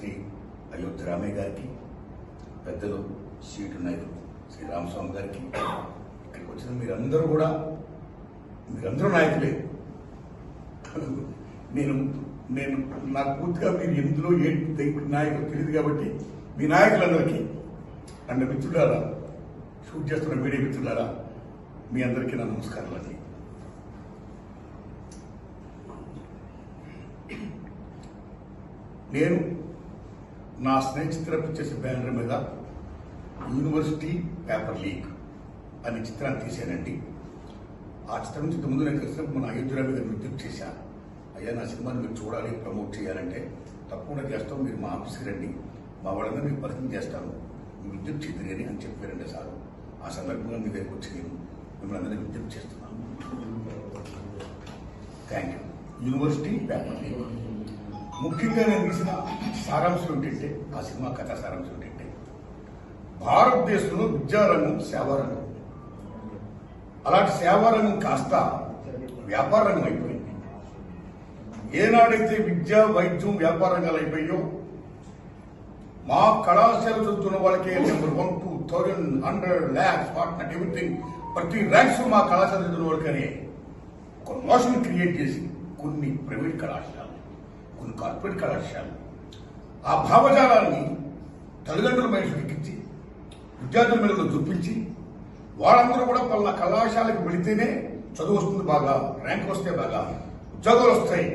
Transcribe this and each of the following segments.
శ్రీ అయోధ్య రామయ్య గారికి పెద్దలు సీటు నాయకులు శ్రీ రామస్వామి గారికి ఇక్కడికి వచ్చిన మీరందరూ కూడా మీరందరూ నాయకులే. నేను నేను నాకు పూర్తిగా మీరు ఎందులో ఏ నాయకులు తెలియదు కాబట్టి మీ నాయకులందరికీ అండ్ మిత్రులారా షూట్ చేస్తున్న మీడియా మిత్రులారా మీ అందరికీ నా నమస్కారాలండి నేను నా స్నేహితుల చేసే బ్యానర్ మీద యూనివర్సిటీ పేపర్ లీక్ అనే చిత్రాన్ని తీశానండి. ఆ చిత్రం నుంచి ముందు నేను కలిసినప్పుడు మన అయోధ్యరావు గారిని విజ్ఞప్తి చేశాను. అయ్యా నా సినిమాని మీరు చూడాలి ప్రమోట్ చేయాలంటే తప్పకుండా చేస్తాం మీరు మా ఆఫీస్కి రండి. మా వాళ్ళందరూ మీకు పరిచయం చేస్తాను మీరు విజ్ఞప్తి చేద్దరు అని చెప్పారండి సార్. ఆ సందర్భంగా మీ దగ్గరికి వచ్చి నేను మిమ్మల్ని అందరినీ విజ్ఞప్తి చేస్తున్నాను. Thank you university paper leak ముఖ్యంగా నేను తీసిన సారాంశం ఏంటంటే ఆ సినిమా కథ సారాంశం ఏంటంటే భారతదేశంలో విద్యారంగం సేవారంగం. అలాంటి సేవారంగం కాస్త వ్యాపార రంగం అయిపోయింది. ఏనాడైతే విద్య వైద్యం వ్యాపార రంగాలు అయిపోయాయో మా కళాశాల చదువుతున్న వాళ్ళకే number one two thousand hundred lakhs what not everything. ప్రతి ర్యాంక్స్ మా కళాశాల చదువుతున్న వాళ్ళకనే ఒక మోషన్ క్రియేట్ చేసి కొన్ని ప్రైవేట్ కళాశాల కొన్ని కార్పొరేట్ కళాశాలలు. ఆ భావజాలాన్ని తల్లిదండ్రుల మనుషులు ఎక్కించి విద్యార్థుల మీద చూపించి వాళ్ళందరూ కూడా పలానా కళాశాలకు వెళితేనే చదువు వస్తుంది బాగా ర్యాంక్ వస్తే బాగా ఉద్యోగాలు వస్తాయి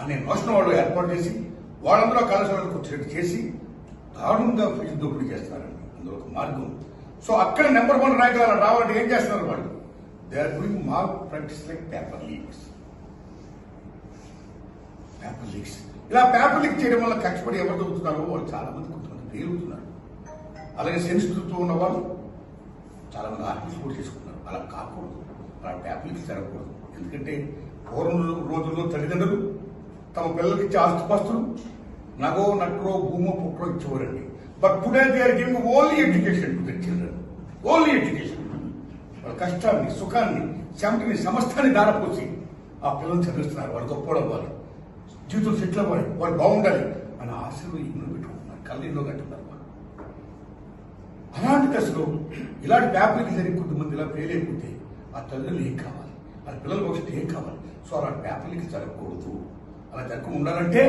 అనే నోషన్ వాళ్ళు ఏర్పాటు చేసి వాళ్ళందరూ కళాశాలకు వచ్చేట్టు చేసి దారుణంగా ఫీజు దోపిడీ చేస్తున్నారండి అందులో ఒక మార్గం. సో అక్కడ నెంబర్ వన్ ర్యాంక్ రావాలంటే ఏం చేస్తున్నారు వాళ్ళు? They are doing malpractice like paper leaks paper leaks. ఇలా పేపర్ లీక్ చేయడం వల్ల కష్టపడి ఎవరు దొరుకుతున్నారో వాళ్ళు చాలా మంది కొంతమంది పేరుతున్నారు అలాగే సెన్సిటివ్తో ఉన్న వాళ్ళు చాలా మంది ఆర్టిస్ట్ కూడా చేసుకున్నారు అలా కాకూడదు. అలా పేపర్ లీక్స్ జరగకూడదు. ఎందుకంటే పూర్వం రోజుల్లో తల్లిదండ్రులు తమ పిల్లలకి ఇచ్చే ఆస్తిపాస్తులు నగో నట్రో భూమో పుట్రో ఇచ్చేవారండి. But today they are giving only education to the children only education వాళ్ళ కష్టాన్ని సుఖాన్ని చెమటిని సమస్తాన్ని దారపోసి ఆ పిల్లల్ని చదివిస్తున్నారు. వాళ్ళు గొప్ప వాళ్ళు. జీవితం సెటిల్ అవ్వాలి వాళ్ళు బాగుండాలి అని ఆశలు ఇల్లు పెట్టుకుంటున్నారు. కళ్ళిలో కట్టున్నారు అలాంటి దశలో ఇలాంటి పేపర్కి జరిగి కొంతమంది ఇలా ఫెయిల్ అయిపోతే ఆ తల్లులు ఏం కావాలి? వాళ్ళ పిల్లల భవిష్యత్తు ఏం కావాలి? సో అలాంటి పేపర్లకి జరగకూడదు. అలా జరగకుండా ఉండాలంటే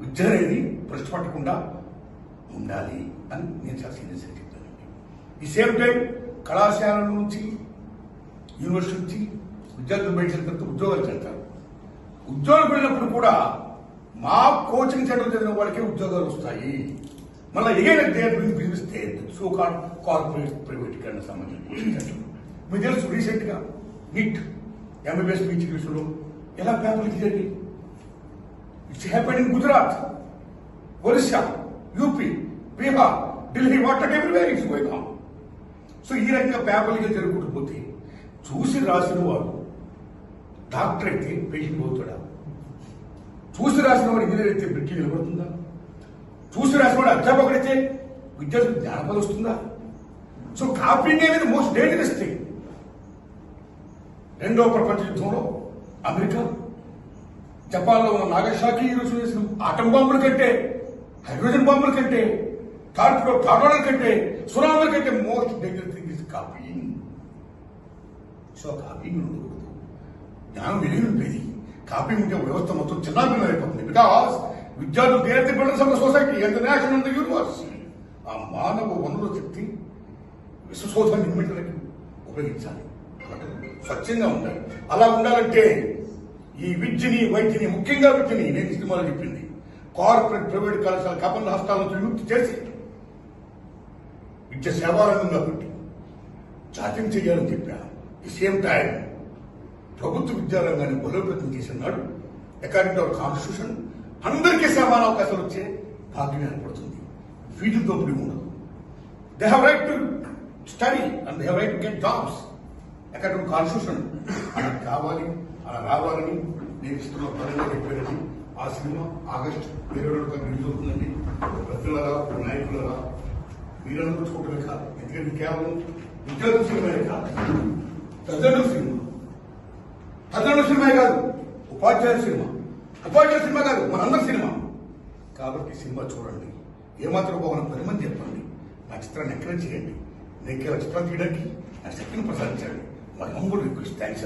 విద్య అనేది భ్రష్టు పట్టకుండా ఉండాలి అని నేను చాలా సీరియస్గా చెప్తానండి ఈ సేమ్ టైం కళాశాల నుంచి యూనివర్సిటీ నుంచి విద్యార్థులు బయట ఉద్యోగాలు చేస్తారు. ఉద్యోగాలు వెళ్ళినప్పుడు కూడా మా కోచింగ్ సెంటర్ చదివిన వాళ్ళకి ఉద్యోగాలు వస్తాయి. మళ్ళీ ఏదైనా దేని గురించి పిలిపిస్తే సో కాల్ కార్పొరేట్ ప్రైవేట్ ప్రైవేటీకరణ సంబంధించిన మీకు తెలుసు రీసెంట్గా నీట్ ఎంబీబీఎస్ పీజీ విషయంలో ఎలా పేపర్లు తీయండి it's happen in Gujarat Orissa UP Bihar Delhi water everywhere it's going on so ఈ రకంగా పేపర్లుగా జరుగుకుంటూ పోతే చూసి రాసిన వారు డాక్టర్ అయితే పేషెంట్ పోతాడా? చూసి రాసిన వాడు ఇంజనీర్ అయితే బ్రిడ్జి నిలబడుతుందా? చూసి రాసిన వాడు అధ్యాపకుడైతే విద్యార్థులకు జ్ఞానపద వస్తుందా? సో కాపీయింగ్ అనేది మోస్ట్ డేంజరస్ థింగ్ రెండో ప్రపంచ యుద్ధంలో అమెరికా జపాన్లో ఉన్న నాగశాఖి ఈరోజు వేసిన ఆటం బాంబుల కంటే హైడ్రోజన్ బాంబుల కంటే టార్పిడో టార్డోల కంటే సునామల కంటే most danger thing is copying so copying ఉండకూడదు జ్ఞానం వెలిగి కాపీ ఉంటే వ్యవస్థ మొత్తం చిన్నాభిన్నం అయిపోతుంది. బికాస్ విద్యార్థులు they're the builders of the society and the nation and the universe ఆ మానవ వనరుల శక్తి విశ్వశోధన నిర్మించడానికి ఉపయోగించాలి. స్వచ్ఛంగా ఉండాలి. అలా ఉండాలంటే ఈ విద్యని వైద్యని ముఖ్యంగా విద్యని నేను ఈ సినిమాలో చెప్పింది. కార్పొరేట్ ప్రైవేట్ కళాశాల కపల హస్తాల నుంచి విముక్తి చేసి విద్య సేవారంగంగా పెట్టి జాతీయం చేయాలని చెప్పాను ది సేమ్ టైం ప్రభుత్వ విద్యారంగాన్ని బలోపేతం చేసిన నాడు అకార్డింగ్ టు అవర్ కాన్స్టిట్యూషన్ అందరికీ సమాన అవకాశాలు వచ్చే భాగ్యం ఏర్పడుతుంది ఫీజు దోపిడీ ఉండదు. They have right to study and they have right to get jobs according constitution అలా కావాలి అలా రావాలని నేను ఇస్తున్న పరంగా చెప్పానని ఆ సినిమా ఆగస్టు ఇరవై రెండు రిలీజ్ అవుతుందండి. ప్రజలరా నాయకులరా మీరందరూ చూడలేక ఎందుకంటే కేవలం విద్యార్థుల సినిమా కాదు. ప్రజలు సినిమా. అతను సినిమా కాదు. ఉపాధ్యాయుల సినిమా. అపాయింట్ సినిమా కాదు మనందరి సినిమా. కాబట్టి సినిమా చూడండి. ఏమాత్రం పోవాలని పది మంది చెప్పండి. నా చిత్రాన్ని ఎంకరేజ్ చేయండి? నేను కేవలం చిత్రం తీయడానికి నా శక్తిని ప్రసాదించండి. మరి హంబుల్ రిక్వెస్ట్. థ్యాంక్స్